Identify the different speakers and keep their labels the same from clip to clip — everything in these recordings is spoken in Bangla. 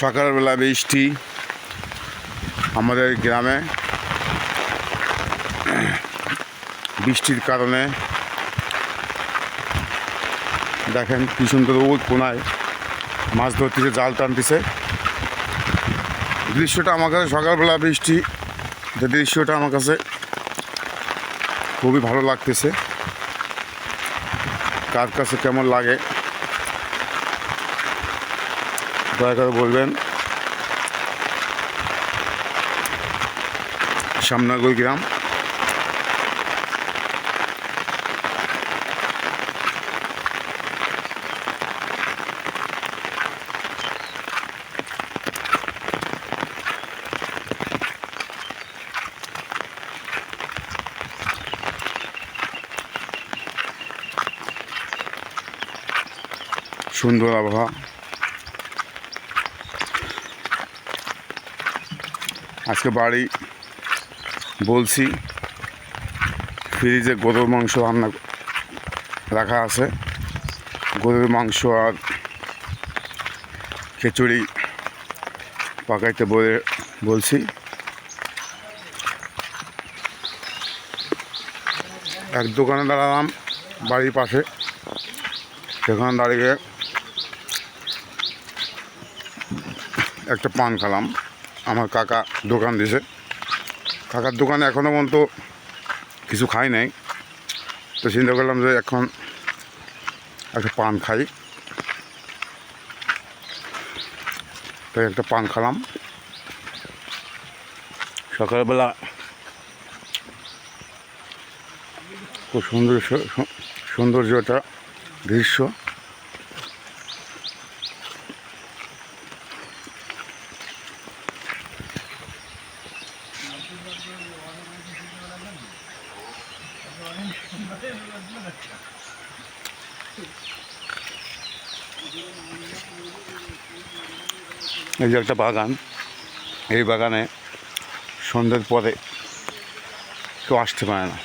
Speaker 1: সকালবেলা বৃষ্টি আমাদের গ্রামে। বৃষ্টির কারণে। দেখেন কি সুন্দর ওই কোনায়। মাছ ধরতেছে, জাল টানতেছে। দৃশ্যটা আমার কাছে সকালবেলা বৃষ্টি, যে দৃশ্যটা আমার কাছে খুবই ভালো লাগতেছে। কার কাছে কেমন লাগে? দয়া করে বলবেন। শ্যামনগর গ্রাম। সুন্দর আবহাওয়া। আজকে বাড়ি বলছি, ফ্রিজে গরুর মাংস রান্না রাখা আছে। গরুর মাংস আর খিচুড়ি পাকাইতে বলে বলছি। এক দোকানে দাঁড়ালাম বাড়ির পাশে। সেখানে দাঁড়িয়ে একটা পান খেলাম। আমার কাকা দোকান দিছে। কাকার দোকানে এখনও পর্যন্ত কিছু খাই নাই। তো চিন্তা করলাম যে এখন একটা পান খাই। তাই একটা পান খেলাম। সকালবেলা খুব সুন্দর সৌন্দর্যটা, দৃশ্য। এই যে একটা বাগান। এই বাগানে সন্ধ্যের পরে কেউ আসতে পারে না।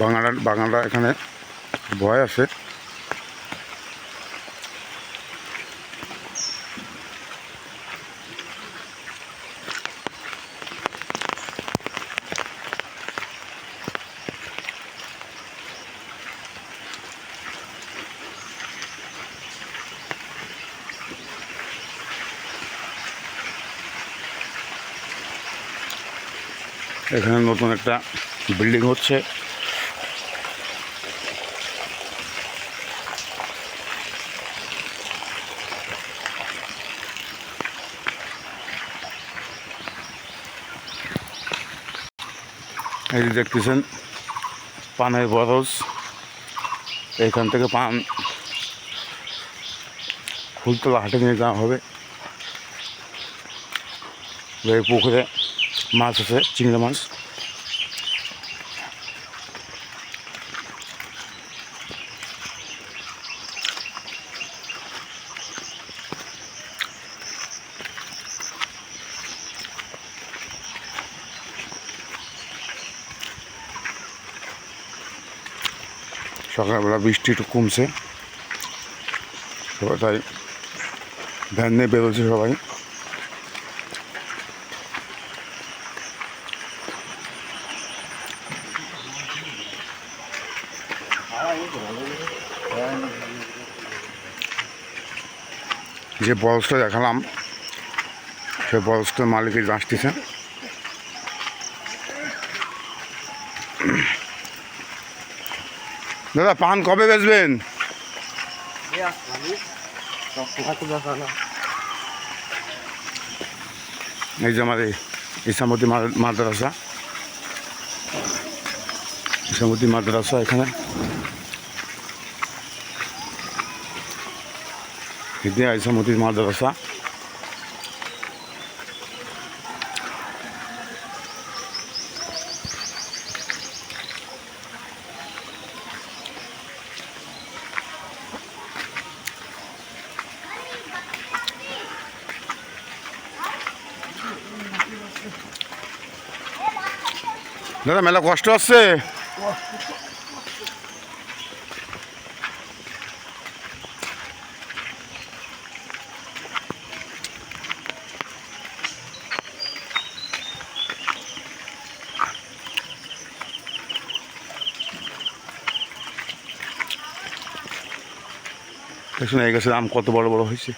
Speaker 1: বাঙালা বাঙালা এখানে ভয় আছে। এখানে নতুন একটা বিল্ডিং হচ্ছে। এই দেখতেছেন, পানের বরজ। এখান থেকে পান ফুলতলা হাটে নিয়ে যাওয়া হবে। এই পুকুরে মাছ আছে চিংড়ি মাছ। সকালবেলা বৃষ্টি একটু কমছে। সবাই তাই ভ্যান নিয়ে বেরোচ্ছে সবাই। যে বরসটা দেখালাম, সে বরসটার মালিকের আসতেছে দাদা, পান কবে বেচবেন? এই যে আমাদের ইসামতি মাদ্রাসা। ইসামতি মাদ্রাসা এখানে। হিদিয়া ইসামতি মাদ্রাসা দাদা মেলা কষ্ট হচ্ছে দেখুন এই গাছের আম কত বড় বড় হয়েছে?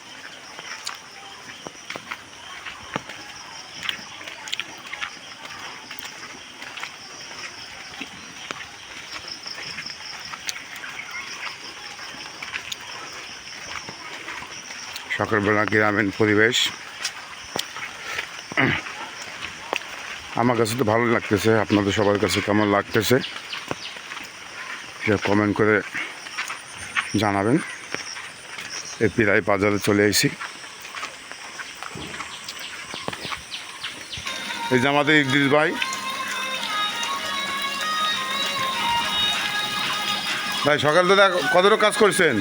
Speaker 1: সকালবেলা গ্রামীণ পরিবেশ। আমার কাছে তো ভালো লাগতেছে, আপনাদের সবার কাছে কেমন লাগতেছে? কমেন্ট করে জানাবেন। এই পিরাই বাজারে চলে এসেছি। এই যে আমাদের ইদ্রিস ভাই। ভাই, সকাল দাদা কতটা কাজ করছেন?